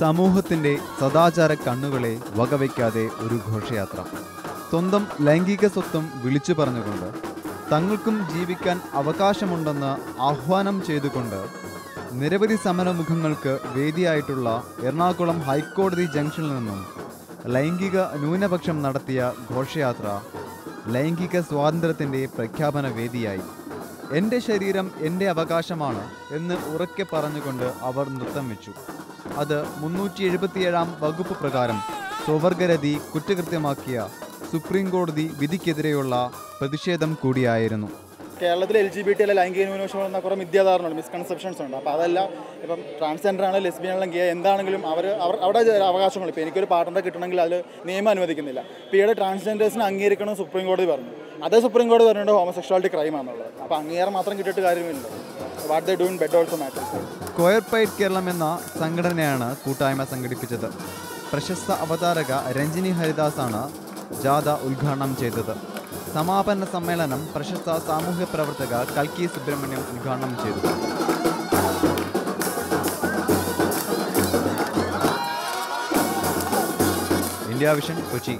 സമൂഹത്തിന്റെ സദാചാര കണ്ണുകളെ വകവയ്ക്കാതെ ഒരു ഘോഷയാത്ര. സ്വന്തം ലൈംഗിക സ്വത്വം വിളിച്ചു പറഞ്ഞുകൊണ്ട് തങ്ങൾക്കും ജീവിക്കാൻ അവകാശമുണ്ടെന്ന് ആഹ്വാനം ചെയ്തുകൊണ്ട് നിരവധി സമരമുഖങ്ങൾക്ക് വേദിയായിട്ടുള്ള എറണാകുളം ഹൈക്കോടതി ജംഗ്ഷനിൽ നിന്നും ലൈംഗിക ന്യൂനപക്ഷം നടത്തിയ ഘോഷയാത്ര ലൈംഗിക സ്വാതന്ത്ര്യത്തിന്റെ പ്രഖ്യാപന വേദിയായി. എന്റെ ശരീരം എന്റെ അവകാശമാണ് എന്ന് ഉറക്കെ പറഞ്ഞുകൊണ്ട് അവർ നൃത്തം വെച്ചു. അത് മുന്നൂറ്റി എഴുപത്തിയേഴാം വകുപ്പ് പ്രകാരം സ്വവർഗരതി കുറ്റകൃത്യമാക്കിയ സുപ്രീം കോടതി വിധിക്കെതിരെയുള്ള പ്രതിഷേധം കൂടിയായിരുന്നു. കേരളത്തിൽ എൽ ജി ബി ടി അല്ലെ ലൈംഗിക ന്യൂനപക്ഷം എന്ന കുറേ മിഥ്യാധാരണയുണ്ട് മിസ്കൺസെപ്ഷൻസ് ഉണ്ട്. അപ്പോൾ അതെല്ലാം ഇപ്പം ട്രാൻസ്ജെൻഡർ ആണ് ലെസ്ബിയൻ ആണെങ്കിലും ഗേ എന്താണെങ്കിലും അവർ അവർ അവിടെ അവകാശങ്ങൾ. ഇപ്പോൾ എനിക്കൊരു പാർട്ട്ണറെ കിട്ടണമെങ്കിൽ അതിൽ നിയമം അനുവദിക്കുന്നില്ല. ഇപ്പോൾ ഈയിടെ ട്രാൻസ്ജെൻഡേഴ്സിനെ അംഗീകരിക്കണം സുപ്രീം കോടതി പറഞ്ഞു. അതേ സുപ്രീം കോടതി പറഞ്ഞിട്ട് ഹോമസെക്ഷുവാലിറ്റി ക്രൈം ആണെന്നുള്ളത്. അപ്പോൾ അംഗീകാരം മാത്രം കിട്ടിയിട്ട് കാര്യമില്ല. വാട്ട് ഇൻ ഓൾസോ പൈറ്റ് കേരളം എന്ന സംഘടനയാണ് കൂട്ടായ്മ സംഘടിപ്പിച്ചത്. പ്രശസ്ത അവതാരക രഞ്ജിനി ഹരിദാസാണ് ജാഥ ഉദ്ഘാടനം ചെയ്തത്. സമാപന സമ്മേളനം പ്രശസ്ത സാമൂഹ്യ പ്രവർത്തക കൽക്കി സുബ്രഹ്മണ്യം ഉദ്ഘാടനം ചെയ്തു. India Vision Kochi.